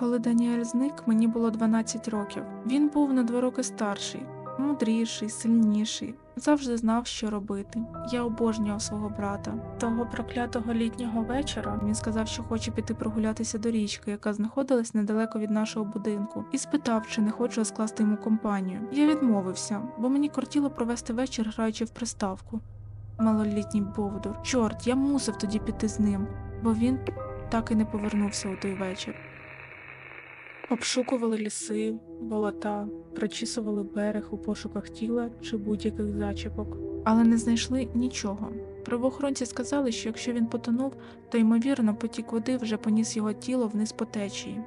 Коли Даніель зник, мені було 12 років. Він був на два роки старший, мудріший, сильніший, завжди знав, що робити. Я обожнював свого брата. Того проклятого літнього вечора він сказав, що хоче піти прогулятися до річки, яка знаходилась недалеко від нашого будинку, і спитав, чи не хочу скласти йому компанію. Я відмовився, бо мені кортіло провести вечір, граючи в приставку. Малолітній Бовдур. Чорт, я мусив тоді піти з ним, бо він так і не повернувся у той вечір. Обшукували ліси, болота, прочісували берег у пошуках тіла чи будь-яких зачіпок, але не знайшли нічого. Правоохоронці сказали, що якщо він потонув, то ймовірно потік води вже поніс його тіло вниз по течії.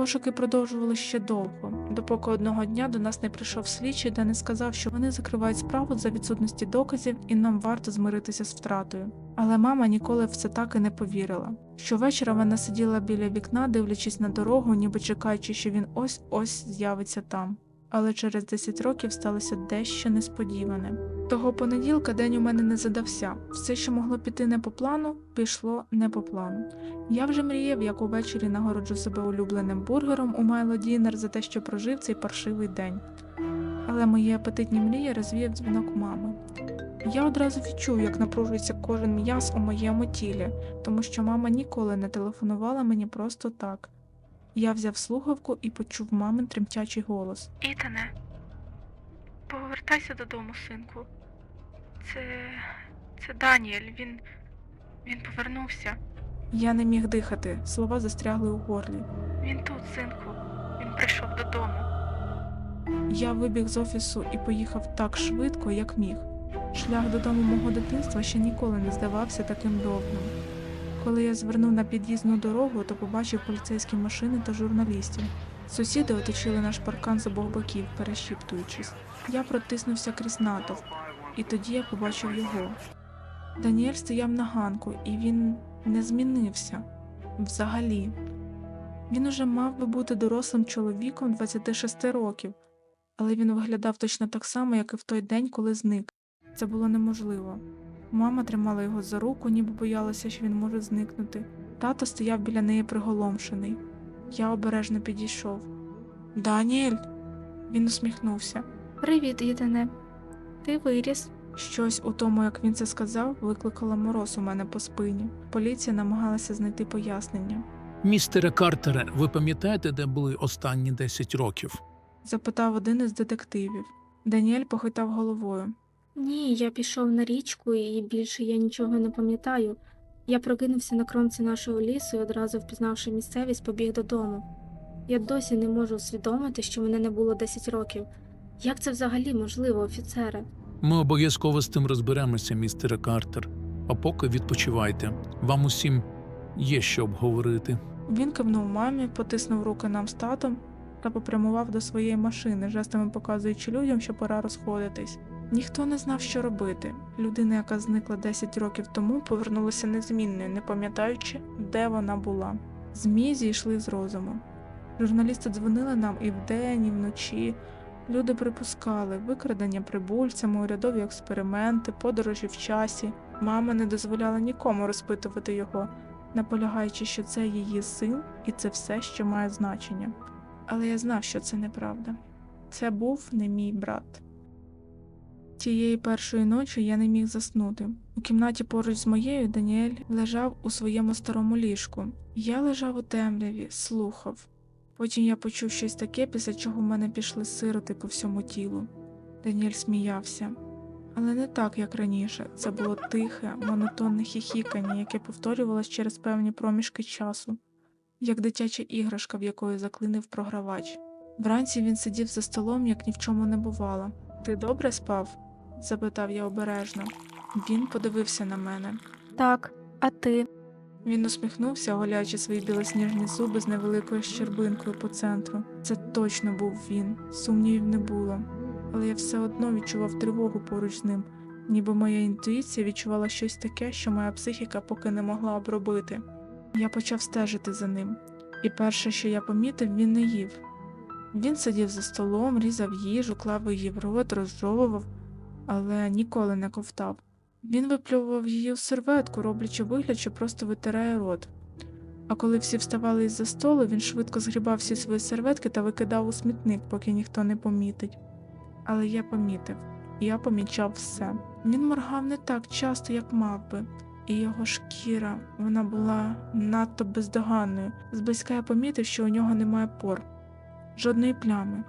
Пошуки продовжували ще довго, допоки одного дня до нас не прийшов слідчий, де не сказав, що вони закривають справу за відсутності доказів і нам варто змиритися з втратою. Але мама ніколи в це так і не повірила. Щовечора вона сиділа біля вікна, дивлячись на дорогу, ніби чекаючи, що він ось ось з'явиться там. Але через 10 років сталося дещо несподіване. Того понеділка день у мене не задався. Все, що могло піти не по плану, пішло не по плану. Я вже мріяв, як увечері нагороджу себе улюбленим бургером у Майло Дінер за те, що прожив цей паршивий день. Але мої апетитні мрії розвіяв дзвінок мами. Я одразу відчув, як напружується кожен м'яз у моєму тілі, тому що мама ніколи не телефонувала мені просто так. Я взяв слухавку і почув мамин тремтячий голос. Ітане, повертайся додому, синку. Це. це Даніель, він. він повернувся. Я не міг дихати, слова застрягли у горлі. Він тут, синку, він прийшов додому. Я вибіг з офісу і поїхав так швидко, як міг. Шлях додому мого дитинства ще ніколи не здавався таким довгим. Коли я звернув на під'їзну дорогу, то побачив поліцейські машини та журналістів. Сусіди оточили наш паркан з обох боків, перешіптуючись. Я протиснувся крізь натовп, і тоді я побачив його. Даніель стояв на ганку, і він не змінився взагалі. Він уже мав би бути дорослим чоловіком 26 років, але він виглядав точно так само, як і в той день, коли зник. Це було неможливо. Мама тримала його за руку, ніби боялася, що він може зникнути. Тато стояв біля неї приголомшений. Я обережно підійшов. Даніель. Він усміхнувся. Привіт, Ітане. Ти виріс. Щось у тому, як він це сказав, викликало мороз у мене по спині. Поліція намагалася знайти пояснення. Містере Картере, ви пам'ятаєте, де були останні 10 років? Запитав один із детективів. Даніель похитав головою. Ні, я пішов на річку і більше я нічого не пам'ятаю. Я прокинувся на кромці нашого лісу і одразу впізнавши місцевість, побіг додому. Я досі не можу усвідомити, що мене не було 10 років. Як це взагалі можливо, офіцере? Ми обов'язково з тим розберемося, містере Картер. А поки відпочивайте. Вам усім є що обговорити. Він кивнув мамі, потиснув руки нам з татом та попрямував до своєї машини, жестами показуючи людям, що пора розходитись. Ніхто не знав, що робити. Людина, яка зникла 10 років тому, повернулася незмінною, не пам'ятаючи, де вона була. Змії зійшли з розуму. Журналісти дзвонили нам і вдень, і вночі. Люди припускали викрадення прибульцями, урядові експерименти, подорожі в часі. Мама не дозволяла нікому розпитувати його, наполягаючи, що це її син і це все, що має значення. Але я знав, що це неправда. Це був не мій брат. Тієї першої ночі я не міг заснути. У кімнаті поруч з моєю Даніель лежав у своєму старому ліжку. Я лежав у темряві, слухав. Потім я почув щось таке, після чого в мене пішли сироти по всьому тілу. Даніель сміявся. Але не так, як раніше. Це було тихе, монотонне хіхікання, яке повторювалось через певні проміжки часу, як дитяча іграшка, в якої заклинив програвач. Вранці він сидів за столом, як ні в чому не бувало. Ти добре спав? запитав я обережно. Він подивився на мене. Так, а ти? Він усміхнувся, оголяючи свої білосніжні зуби з невеликою щербинкою по центру. Це точно був він, сумнівів не було. Але я все одно відчував тривогу поруч з ним, ніби моя інтуїція відчувала щось таке, що моя психіка поки не могла обробити. Я почав стежити за ним, і перше, що я помітив, він не їв. Він сидів за столом, різав їжу, клав її в рот, розжовував, але ніколи не ковтав. Він виплював її у серветку, роблячи вигляд, що просто витирає рот. А коли всі вставали із-за столу, він швидко згрібав всі свої серветки та викидав у смітник, поки ніхто не помітить. Але я помітив, я помічав все. Він моргав не так часто, як мав би, і його шкіра вона була надто бездоганною. Зблизька я помітив, що у нього немає пор, жодної плями,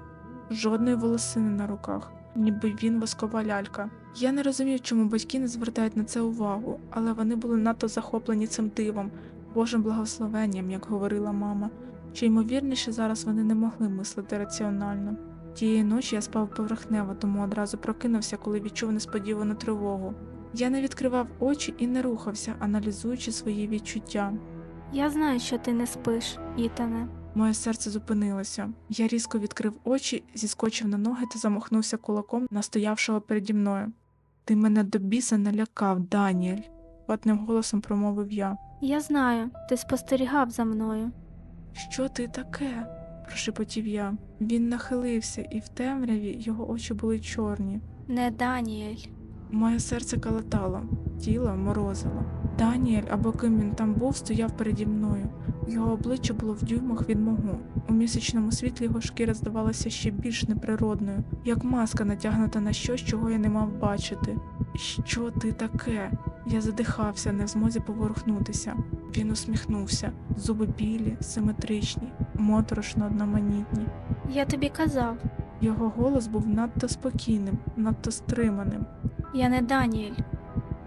жодної волосини на руках, ніби він воскова лялька. Я не розумів, чому батьки не звертають на це увагу, але вони були надто захоплені цим дивом, Божим благословенням, як говорила мама. Чи ймовірніше зараз вони не могли мислити раціонально. Тієї ночі я спав поверхнево, тому одразу прокинувся, коли відчув несподівану тривогу. Я не відкривав очі і не рухався, аналізуючи свої відчуття. Я знаю, що ти не спиш, Ітане. Моє серце зупинилося. Я різко відкрив очі, зіскочив на ноги та замахнувся кулаком на стоявшого переді мною. Ти мене до біса налякав, Даніель, ватним голосом промовив я. Я знаю, ти спостерігав за мною. Що ти таке? прошепотів я. Він нахилився, і в темряві його очі були чорні. Не Даніель. Моє серце калатало, тіло морозило. Даніель, або ким він там був, стояв переді мною. Його обличчя було в дюймах від мого. У місячному світлі його шкіра здавалася ще більш неприродною, як маска натягнута на щось, чого я не мав бачити. Що ти таке? Я задихався, не в змозі поворухнутися. Він усміхнувся, зуби білі, симетричні, моторошно одноманітні. Я тобі казав, Його голос був надто спокійним, надто стриманим. я не Даніель.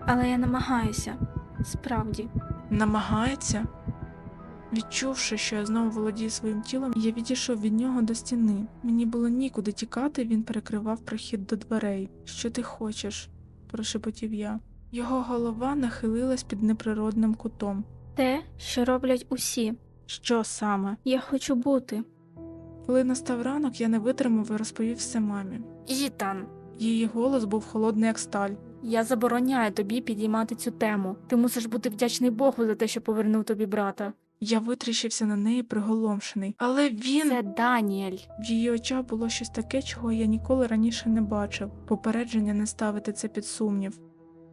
Але я намагаюся. Справді. Намагається. Відчувши, що я знову володію своїм тілом, я відійшов від нього до стіни. Мені було нікуди тікати, він перекривав прохід до дверей. Що ти хочеш? прошепотів я. Його голова нахилилась під неприродним кутом. Те, що роблять усі. Що саме? Я хочу бути. Коли настав ранок, я не витримав і розповів все мамі. Ітан, Її голос був холодний, як сталь. я забороняю тобі підіймати цю тему. Ти мусиш бути вдячний Богу за те, що повернув тобі брата. Я витріщився на неї приголомшений. Але він. Це Даніель. В її очах було щось таке, чого я ніколи раніше не бачив, попередження не ставити це під сумнів.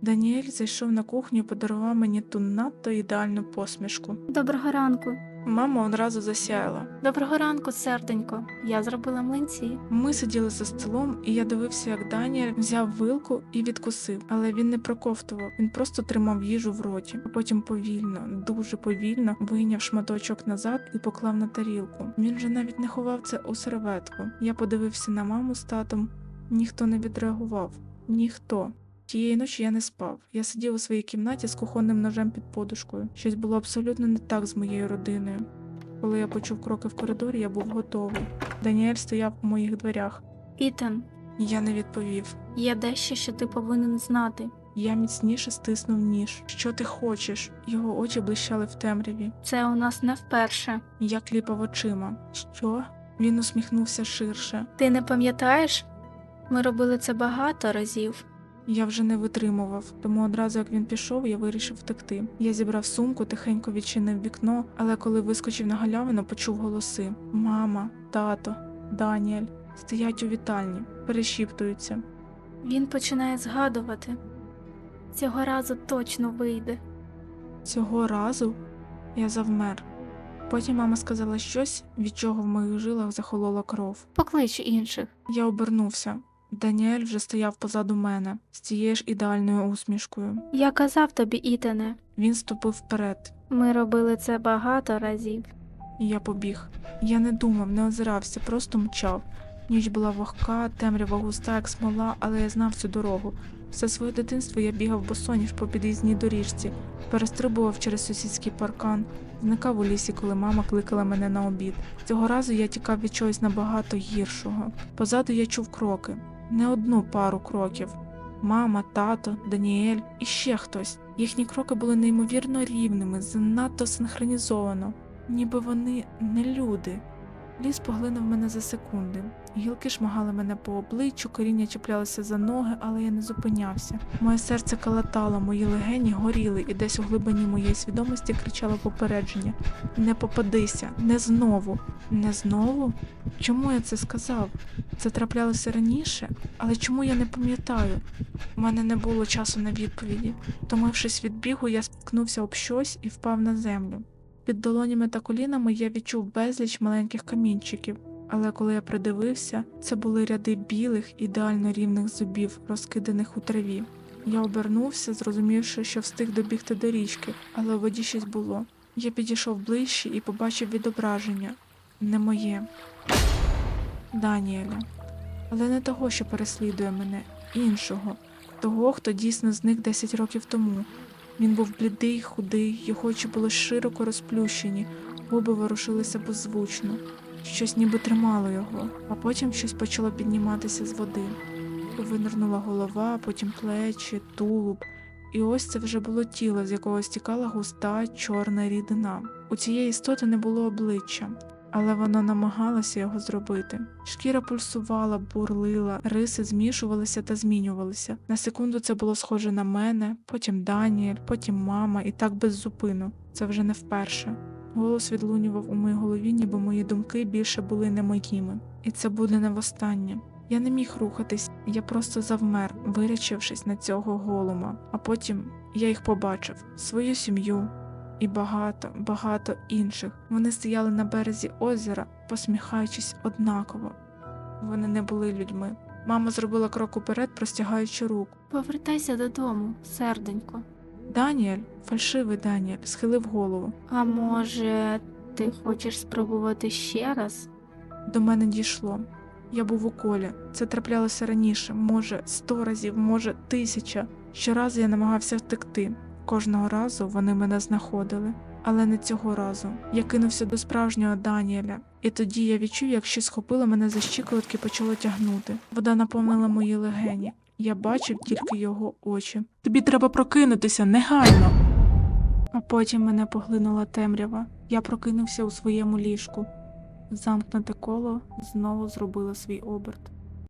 Даніель зайшов на кухню і подарував мені ту надто ідеальну посмішку. Доброго ранку. Мама одразу засяяла. Доброго ранку, серденько. Я зробила млинці. Ми сиділи за столом, і я дивився, як Даніель взяв вилку і відкусив, але він не проковтував, він просто тримав їжу в роті, а потім повільно, дуже повільно вийняв шматочок назад і поклав на тарілку. Він же навіть не ховав це у серветку. Я подивився на маму з татом. Ніхто не відреагував. Ніхто. Тієї ночі я не спав. Я сидів у своїй кімнаті з кухонним ножем під подушкою. Щось було абсолютно не так з моєю родиною. Коли я почув кроки в коридорі, я був готовий. Даніель стояв у моїх дверях. Ітан, Я не відповів. є дещо, що ти повинен знати. Я міцніше стиснув ніж. Що ти хочеш? Його очі блищали в темряві. Це у нас не вперше. Я кліпав очима. Що? Він усміхнувся ширше. Ти не пам'ятаєш? Ми робили це багато разів. Я вже не витримував, тому одразу як він пішов, я вирішив втекти. Я зібрав сумку, тихенько відчинив вікно, але коли вискочив на галявину, почув голоси: Мама, тато, Даніель стоять у вітальні, перешіптуються. Він починає згадувати. Цього разу точно вийде. Цього разу я завмер. Потім мама сказала щось, від чого в моїх жилах захолола кров. Поклич інших. Я обернувся. Даніель вже стояв позаду мене з цією ж ідеальною усмішкою. Я казав тобі, Ітане, Він ступив вперед, ми робили це багато разів. і я побіг. Я не думав, не озирався, просто мчав. Ніч була вогка, темрява густа, як смола, але я знав цю дорогу. Все своє дитинство я бігав босоніж по під'їзній доріжці, перестрибував через сусідський паркан, зникав у лісі, коли мама кликала мене на обід. Цього разу я тікав від чогось набагато гіршого. Позаду я чув кроки, не одну пару кроків. Мама, тато, Даніель і ще хтось. Їхні кроки були неймовірно рівними, занадто синхронізовано, ніби вони не люди. Ліс поглинув мене за секунди. Гілки шмагали мене по обличчю, коріння чіплялося за ноги, але я не зупинявся. Моє серце калатало, мої легені горіли, і десь у глибині моєї свідомості кричало попередження: Не попадися, не знову, не знову. Чому я це сказав? Це траплялося раніше, але чому я не пам'ятаю? У мене не було часу на відповіді. Томившись від бігу, я спіткнувся об щось і впав на землю. Під долонями та колінами я відчув безліч маленьких камінчиків, але коли я придивився, це були ряди білих, ідеально рівних зубів, розкиданих у траві. Я обернувся, зрозумівши, що встиг добігти до річки, але у воді щось було. Я підійшов ближче і побачив відображення не моє. Даніеля. Але не того, що переслідує мене, іншого, того, хто дійсно зник 10 років тому. Він був блідий, худий, його очі були широко розплющені, губи ворушилися беззвучно. Щось ніби тримало його, а потім щось почало підніматися з води. Винирнула голова, потім плечі, тулуб, і ось це вже було тіло, з якого стікала густа чорна рідина. У цієї істоти не було обличчя, але воно намагалося його зробити. Шкіра пульсувала, бурлила, риси змішувалися та змінювалися. На секунду це було схоже на мене, потім Даніель, потім мама, і так без зупину. Це вже не вперше. Голос відлунював у моїй голові, ніби мої думки більше були не моїми. І це буде не востаннє. Я не міг рухатись, я просто завмер, вирячившись на цього голума. А потім я їх побачив свою сім'ю і багато, багато інших. Вони стояли на березі озера, посміхаючись однаково. Вони не були людьми. Мама зробила крок уперед, простягаючи руку. Повертайся додому, серденько. Даніель, фальшивий Даніель, схилив голову. А може, ти хочеш спробувати ще раз? До мене дійшло. Я був у колі. Це траплялося раніше, може, сто разів, може, тисяча. Щоразу я намагався втекти. Кожного разу вони мене знаходили. Але не цього разу. Я кинувся до справжнього Даніеля, і тоді я відчув, як щось схопило мене за щиколотки і почало тягнути. Вода наповнила мої легені. Я бачив тільки його очі. Тобі треба прокинутися негайно. А потім мене поглинула темрява. Я прокинувся у своєму ліжку. Замкнуте коло знову зробило свій оберт.